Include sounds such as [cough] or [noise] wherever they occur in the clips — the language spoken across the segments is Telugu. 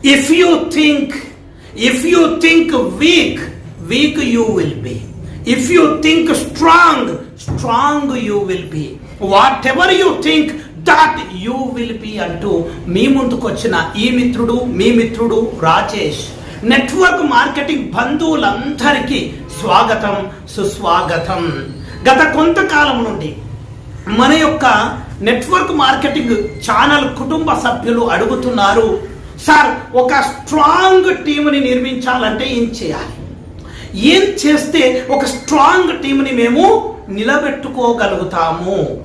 If you think, if you think weak, weak you will be. If you think strong, strong you will be. Whatever you think, that you will be అంటూ మీ ముందుకు వచ్చిన ఈ మిత్రుడు మీ మిత్రుడు రాజేష్ నెట్వర్క్ మార్కెటింగ్ బంధువులందరికీ స్వాగతం సుస్వాగతం గత కొంతకాలం నుండి మన యొక్క నెట్వర్క్ మార్కెటింగ్ ఛానల్ కుటుంబ సభ్యులు అడుగుతున్నారు సార్ ఒక స్ట్రాంగ్ టీంని నిర్మించాలంటే ఏం చేయాలి? ఏం చేస్తే ఒక స్ట్రాంగ్ టీంని మేము నిలబెట్టుకోగలుగుతాము?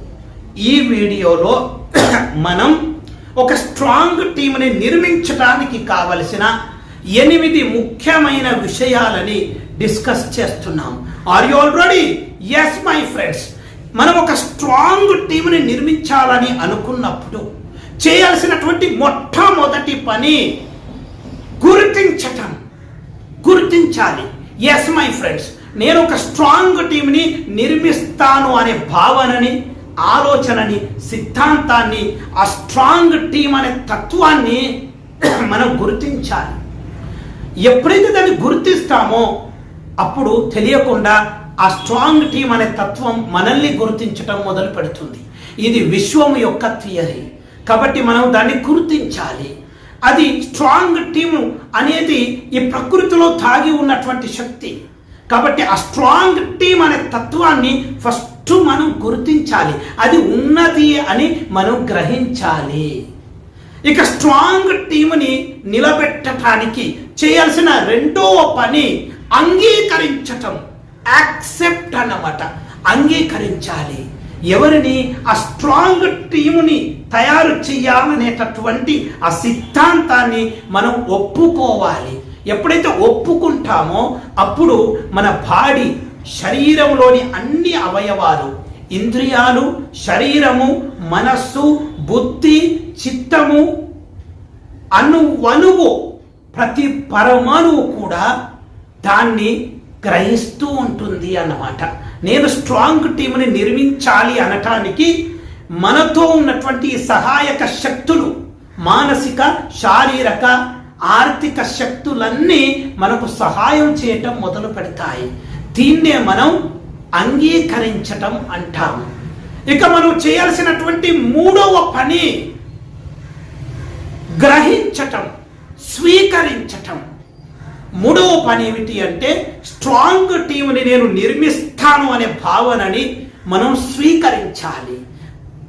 ఈ వీడియోలో [clears throat] మనం ఒక స్ట్రాంగ్ టీంని నిర్మించడానికి కావలసిన ఎనిమిది ముఖ్యమైన విషయాలని డిస్కస్ చేస్తున్నాం. Are you already yes my friends మనం ఒక స్ట్రాంగ్ టీంని నిర్మించాలని అనుకున్నప్పుడు చేయాల్సినటువంటి మొట్టమొదటి పని గుర్తించటం. గుర్తించాలి. ఎస్ మై ఫ్రెండ్స్ నేను ఒక స్ట్రాంగ్ టీంని నిర్మిస్తాను అనే భావనని ఆలోచనని సిద్ధాంతాన్ని ఆ స్ట్రాంగ్ టీం అనే తత్వాన్ని [clears throat] మనం గుర్తించాలి. ఎప్పుడైతే దాన్ని గుర్తిస్తామో అప్పుడు తెలియకుండా ఆ స్ట్రాంగ్ టీం అనే తత్వం మనల్ని గుర్తించటం మొదలు పెడుతుంది ఇది విశ్వం యొక్క థియరీ కాబట్టి మనం దాన్ని గుర్తించాలి. అది స్ట్రాంగ్ టీము అనేది ఈ ప్రకృతిలో తాగి ఉన్నటువంటి శక్తి. కాబట్టి ఆ స్ట్రాంగ్ టీం అనే తత్వాన్ని ఫస్ట్ మనం గుర్తించాలి. అది ఉన్నది అని మనం గ్రహించాలి. ఇక స్ట్రాంగ్ టీముని నిలబెట్టడానికి చేయాల్సిన రెండవ పని అంగీకరించటం. యాక్సెప్ట్ అన్నమాట. అంగీకరించాలి. ఎవరిని ఆ స్ట్రాంగ్ టీముని తయారు చేయాలనేటటువంటి ఆ సిద్ధాంతాన్ని మనం ఒప్పుకోవాలి. ఎప్పుడైతే ఒప్పుకుంటామో అప్పుడు మన బాడీ శరీరంలోని అన్ని అవయవాలు ఇంద్రియాలు శరీరము మనస్సు బుద్ధి చిత్తము అనువనువు ప్రతి పరమాణువు కూడా దాన్ని గ్రహిస్తూ ఉంటుంది అన్నమాట. నేను స్ట్రాంగ్ టీంని నిర్మించాలి అనటానికి మనతో ఉన్నటువంటి సహాయక శక్తులు మానసిక శారీరక ఆర్థిక శక్తులన్నీ మనకు సహాయం చేయటం మొదలు పెడతాయి. దీన్నే మనం అంగీకరించటం అంటాము ఇక మనం చేయాల్సినటువంటి మూడవ పని గ్రహించటం స్వీకరించటం. మూడవ పని ఏమిటి అంటే స్ట్రాంగ్ టీంని నేను నిర్మిస్తాను అనే భావనని మనం స్వీకరించాలి.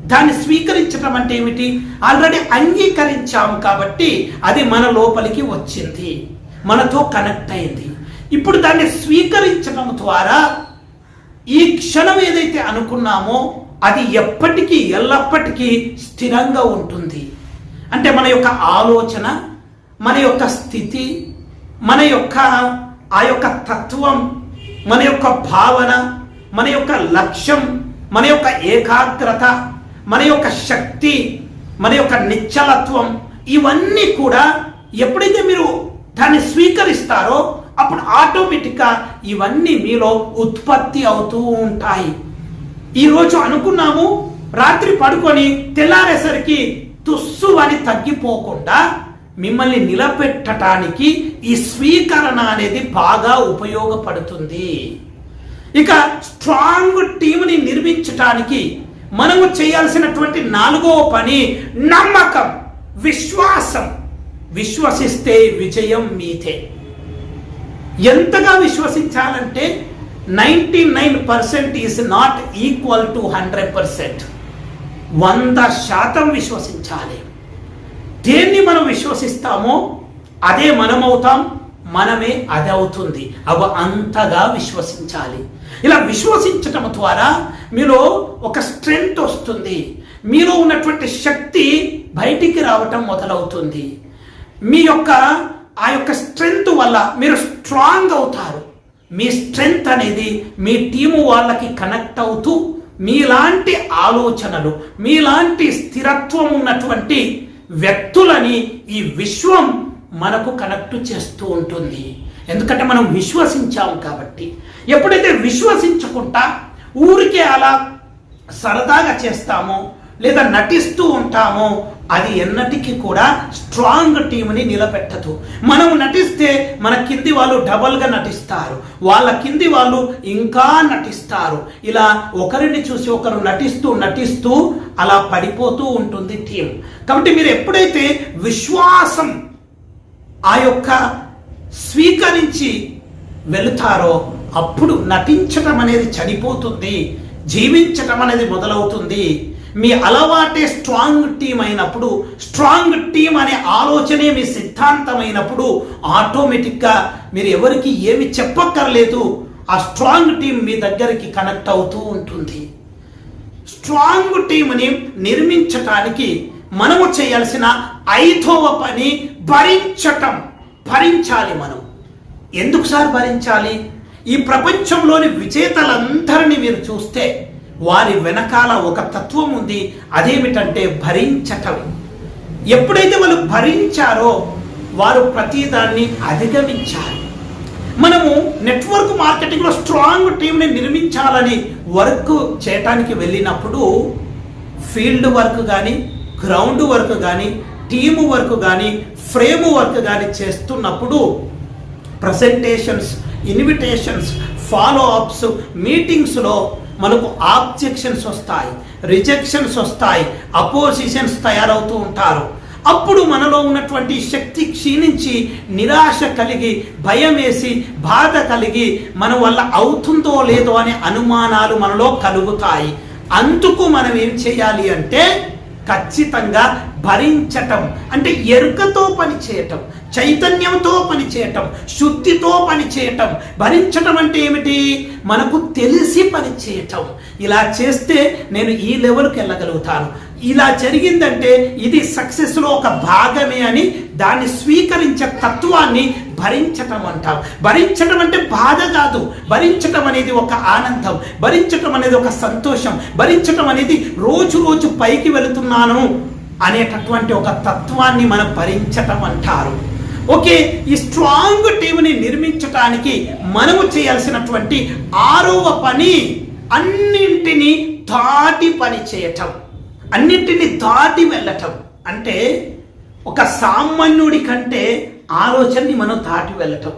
దాన్ని స్వీకరించడం అంటే ఏమిటి? ఆల్రెడీ అంగీకరించాము కాబట్టి అది మన లోపలికి వచ్చింది. మనతో కనెక్ట్ అయింది. ఇప్పుడు దాన్ని స్వీకరించడం ద్వారా ఈ క్షణం ఏదైతే అనుకున్నామో అది ఎప్పటికీ ఎల్లప్పటికీ స్థిరంగా ఉంటుంది. అంటే మన యొక్క ఆలోచన మన యొక్క స్థితి మన యొక్క ఆ యొక్క తత్వం మన యొక్క భావన మన యొక్క లక్ష్యం మన యొక్క ఏకాగ్రత మన యొక్క శక్తి మన యొక్క నిశ్చలత్వం ఇవన్నీ కూడా ఎప్పుడైతే మీరు దాన్ని స్వీకరిస్తారో అప్పుడు ఆటోమేటిక్గా ఇవన్నీ మీలో ఉత్పత్తి అవుతూ ఉంటాయి. ఈరోజు అనుకున్నాము రాత్రి పడుకొని తెల్లారేసరికి తుస్సు అని తగ్గిపోకుండా మిమ్మల్ని నిలబెట్టడానికి ఈ స్వీకరణ అనేది బాగా ఉపయోగపడుతుంది. ఇక స్ట్రాంగ్ టీంని నిర్మించటానికి మనము చేయాల్సినటువంటి నాలుగవ పని నమ్మకం విశ్వాసం. విశ్వసిస్తే విజయం మీతే ఎంతగా విశ్వసించాలంటే ninety nine percent is not equal to hundred percent. వంద శాతం విశ్వసించాలి. దేన్ని మనం విశ్వసిస్తామో అదే మనమవుతాం మనమే అది అవుతుంది. అవ అంతగా విశ్వసించాలి. ఇలా విశ్వసించటం ద్వారా మీలో ఒక స్ట్రెంగ్త్ వస్తుంది. మీలో ఉన్నటువంటి శక్తి బయటికి రావటం మొదలవుతుంది. మీ యొక్క ఆ యొక్క స్ట్రెంగ్త్ వల్ల మీరు స్ట్రాంగ్ అవుతారు. మీ స్ట్రెంగ్త్ అనేది మీ టీము వాళ్ళకి కనెక్ట్ అవుతూ మీలాంటి ఆలోచనలు మీలాంటి స్థిరత్వం ఉన్నటువంటి వ్యక్తులని ఈ విశ్వం మనకు కనెక్ట్ చేస్తూ ఉంటుంది. ఎందుకంటే మనం విశ్వసించాము కాబట్టి. ఎప్పుడైతే విశ్వసించకుండా ఊరికే అలా సరదాగా చేస్తామో లేదా నటిస్తూ ఉంటామో అది ఎన్నటికీ కూడా స్ట్రాంగ్ టీంని నిలబెట్టదు. మనం నటిస్తే మన కింది వాళ్ళు డబల్గా నటిస్తారు. వాళ్ళ కింది వాళ్ళు ఇంకా నటిస్తారు. ఇలా ఒకరిని చూసి ఒకరు నటిస్తూ నటిస్తూ అలా పడిపోతూ ఉంటుంది టీం కాబట్టి మీరు ఎప్పుడైతే విశ్వాసం ఆ యొక్క స్వీకరించి వెళుతారో అప్పుడు నటించటం అనేది చనిపోతుంది జీవించటం అనేది మొదలవుతుంది. మీ అలవాటే స్ట్రాంగ్ టీం అయినప్పుడు స్ట్రాంగ్ టీం అనే ఆలోచనే మీ సిద్ధాంతమైనప్పుడు ఆటోమేటిక్గా మీరు ఎవరికి ఏమి చెప్పక్కర్లేదు ఆ స్ట్రాంగ్ టీం మీ దగ్గరికి కనెక్ట్ అవుతూ ఉంటుంది. స్ట్రాంగ్ టీంని నిర్మించటానికి మనము చేయాల్సిన ఐదవ పని భరించటం. భరించాలి మనం. ఎందుకు సార్ భరించాలి? ఈ ప్రపంచంలోని విజేతలందరినీ మీరు చూస్తే వారి వెనకాల ఒక తత్వం ఉంది అదేమిటంటే భరించటం. ఎప్పుడైతే వాళ్ళు భరించారో వారు ప్రతిదాన్ని అధిగమించారు మనము నెట్వర్క్ మార్కెటింగ్లో స్ట్రాంగ్ టీంని నిర్మించాలని వర్క్ చేయటానికి వెళ్ళినప్పుడు ఫీల్డ్ వర్క్ కానీ గ్రౌండ్ వర్క్ కానీ టీము వర్క్ కానీ ఫ్రేమ్ వర్క్ కానీ చేస్తున్నప్పుడు ప్రజెంటేషన్స్ ఇన్విటేషన్స్ ఫాలో అప్స్ మీటింగ్స్లో మనకు ఆబ్జెక్షన్స్ వస్తాయి రిజెక్షన్స్ వస్తాయి అపోజిషన్స్ తయారవుతూ ఉంటారు. అప్పుడు మనలో ఉన్నటువంటి శక్తి క్షీణించి నిరాశ కలిగి భయం వేసి బాధ కలిగి మన వల్ల అవుతుందో లేదో అనే అనుమానాలు మనలో కలుగుతాయి. అందుకు మనం ఏం చేయాలి అంటే ఖచ్చితంగా భరించటం అంటే ఎరుకతో పని చేయటం. చైతన్యంతో పనిచేయటం శుద్ధితో పని చేయటం భరించటం అంటే ఏమిటి? మనకు తెలిసి పనిచేయటం. ఇలా చేస్తే నేను ఈ లెవెల్కి వెళ్ళగలుగుతాను. ఇలా జరిగిందంటే ఇది సక్సెస్లో ఒక భాగమే అని దాన్ని స్వీకరించే తత్వాన్ని భరించటం అంటాం. భరించటం అంటే బాధ కాదు. భరించటం అనేది ఒక ఆనందం. భరించటం అనేది ఒక సంతోషం. భరించటం అనేది రోజు రోజు పైకి వెళుతున్నాను అనేటటువంటి ఒక తత్వాన్ని మనం భరించటం అంటారు. ఓకే ఈ స్ట్రాంగ్ టీంని నిర్మించటానికి మనము చేయాల్సినటువంటి ఆరవ పని అన్నింటినీ దాటి పని చేయటం. అన్నింటినీ దాటి వెళ్ళటం. అంటే ఒక సామాన్యుడి కంటే ఆలోచనని మనం దాటి వెళ్ళటం.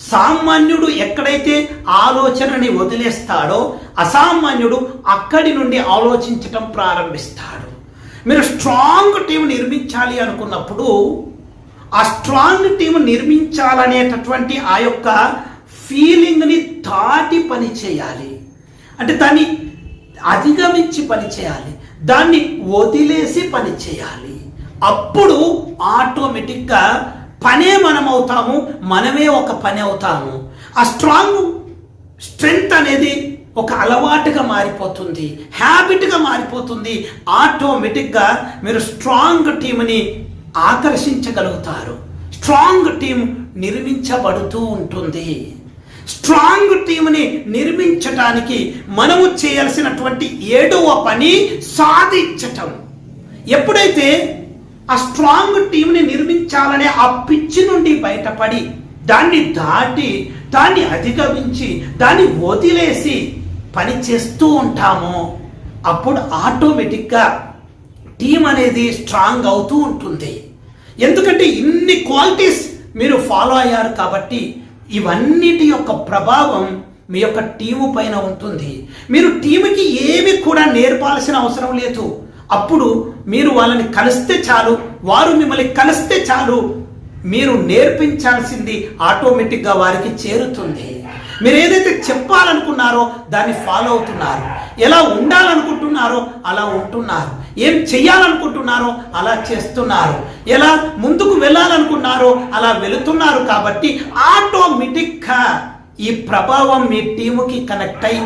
సామాన్యుడు ఎక్కడైతే ఆలోచనని వదిలేస్తాడో అసామాన్యుడు అక్కడి నుండి ఆలోచించటం ప్రారంభిస్తాడు. మీరు స్ట్రాంగ్ టీం నిర్మించాలి అనుకున్నప్పుడు ఆ స్ట్రాంగ్ టీం నిర్మించాలనేటటువంటి ఆ యొక్క ఫీలింగ్ని దాటి పని చేయాలి. అంటే దాన్ని అధిగమించి పని చేయాలి. దాన్ని వదిలేసి పని చేయాలి. అప్పుడు ఆటోమేటిక్గా పనే మనం అవుతాము మనమే ఒక పని అవుతాము. ఆ స్ట్రాంగ్ స్ట్రెంగ్త్ అనేది ఒక అలవాటుగా మారిపోతుంది హ్యాబిట్గా మారిపోతుంది. ఆటోమేటిక్గా మీరు స్ట్రాంగ్ టీంని ఆకర్షించగలుగుతారు. స్ట్రాంగ్ టీం నిర్మించబడుతూ ఉంటుంది. స్ట్రాంగ్ టీంని నిర్మించటానికి మనము చేయాల్సినటువంటి ఏడవ పని సాధించటం. ఎప్పుడైతే ఆ స్ట్రాంగ్ టీంని నిర్మించాలనే ఆ పిచ్చి నుండి బయటపడి దాన్ని దాటి దాన్ని అధిగమించి దాన్ని వదిలేసి పని చేస్తూ ఉంటామో అప్పుడు ఆటోమేటిక్గా టీం అనేది స్ట్రాంగ్ అవుతూ ఉంటుంది. ఎందుకంటే ఇన్ని క్వాలిటీస్ మీరు ఫాలో అయ్యారు కాబట్టి ఇవన్నిటి యొక్క ప్రభావం మీ యొక్క టీము పైన ఉంటుంది. మీరు టీముకి ఏమి కూడా నేర్పాల్సిన అవసరం లేదు. అప్పుడు మీరు వాళ్ళని కలిస్తే చాలు వారు మిమ్మల్ని కలిస్తే చాలు మీరు నేర్పించాల్సింది ఆటోమేటిక్గా వారికి చేరుతుంది. మీరు ఏదైతే చెప్పాలనుకున్నారో దాన్ని ఫాలో అవుతున్నారు. ఎలా ఉండాలనుకుంటున్నారో అలా ఉంటున్నారు. ఏం చేయాలనుకుంటున్నారో అలా చేస్తున్నారు. ఎలా ముందుకు వెళ్ళాలనుకున్నారో అలా వెళుతున్నారు కాబట్టి ఆటోమేటిక్గా ఈ ప్రభావం మీ టీముకి కనెక్ట్ అయి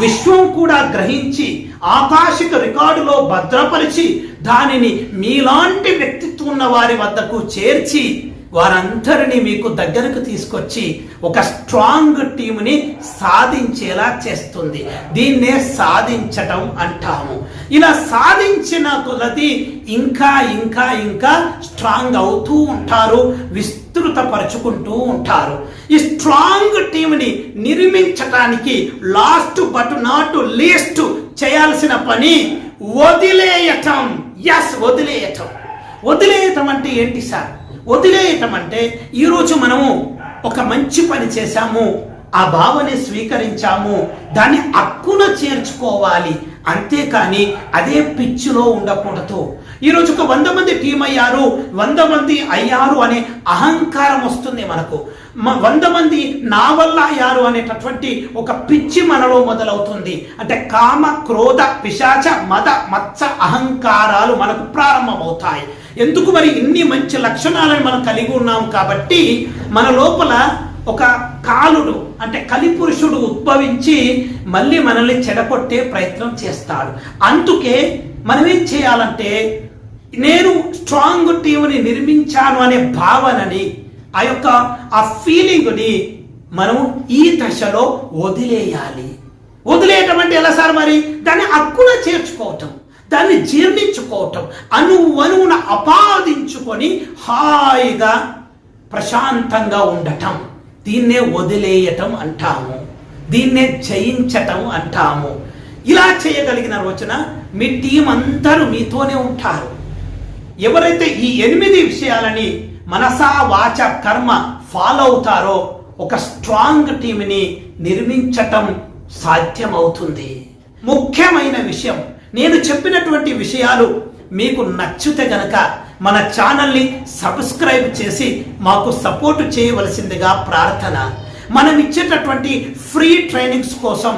విశ్వం కూడా గ్రహించి ఆకాశిక రికార్డులో భద్రపరిచి దానిని మీలాంటి వ్యక్తిత్వం ఉన్న వారి వద్దకు చేర్చి వారందరినీ మీకు దగ్గరకు తీసుకొచ్చి ఒక స్ట్రాంగ్ టీంని సాధించేలా చేస్తుంది. దీన్నే సాధించటం అంటాము. ఇలా సాధించిన కొలది ఇంకా ఇంకా ఇంకా స్ట్రాంగ్ అవుతూ ఉంటారు విస్తృతపరుచుకుంటూ ఉంటారు. ఈ స్ట్రాంగ్ టీంని నిర్మించటానికి లాస్ట్ బట్ నాట్ లీస్ట్ చేయాల్సిన పని వదిలేయటం. ఎస్ వదిలేయటం. వదిలేయటం అంటే ఏంటి సార్? వదిలేయటం అంటే ఈరోజు మనము ఒక మంచి పని చేశాము ఆ భావనే స్వీకరించాము దాన్ని అక్కున చేర్చుకోవాలి. అంతేకాని అదే పిచ్చిలో ఉండకూడదు. ఈరోజు ఒక వంద మంది టీం అయ్యారు వంద మంది అయ్యారు అనే అహంకారం వస్తుంది మనకు. వంద మంది నా వల్ల అయ్యారు అనేటటువంటి ఒక పిచ్చి మనలో మొదలవుతుంది. అంటే కామ క్రోధ పిశాచ మద మత్స అహంకారాలు మనకు ప్రారంభమవుతాయి. ఎందుకు మరి ఇన్ని మంచి లక్షణాలను మనం కలిగి ఉన్నాం కాబట్టి మన లోపల ఒక కాలుడు అంటే కలిపురుషుడు ఉద్భవించి మళ్ళీ మనల్ని చెడగొట్టే ప్రయత్నం చేస్తాడు. అందుకే మనం ఏం చేయాలంటే నేను స్ట్రాంగ్ టీంని నిర్మించాను అనే భావనని ఆ యొక్క ఆ ఫీలింగ్ని మనం ఈ దశలో వదిలేయాలి. వదిలేయటం అంటే ఎలా సార్ మరి? దాన్ని హక్కున చేర్చుకోవటం. దాన్ని జీర్ణించుకోవటం. అణువు అణువున అపాదించుకొని హాయిగా ప్రశాంతంగా ఉండటం. దీన్నే వదిలేయటం అంటాము. దీన్నే జయించటం అంటాము. ఇలా చేయగలిగిన రోజున మీ టీం అందరూ మీతోనే ఉంటారు. ఎవరైతే ఈ ఎనిమిది విషయాలని మనసా వాచ కర్మ ఫాలో అవుతారో ఒక స్ట్రాంగ్ టీంని నిర్మించటం సాధ్యమవుతుంది. ముఖ్యమైన విషయం నేను చెప్పినటువంటి విషయాలు మీకు నచ్చితే గనక మన ఛానల్ని సబ్స్క్రైబ్ చేసి మాకు సపోర్ట్ చేయవలసిందిగా ప్రార్థన. మనం ఇచ్చేటటువంటి ఫ్రీ ట్రైనింగ్స్ కోసం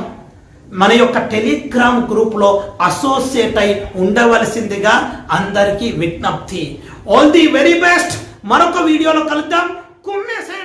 మన యొక్క టెలిగ్రామ్ గ్రూప్లో అసోసియేట్ అయి ఉండవలసిందిగా అందరికీ విజ్ఞప్తి. ఆల్ ది వెరీ బెస్ట్ మరొక వీడియోలో కలుద్దాం. కుమ్మేసే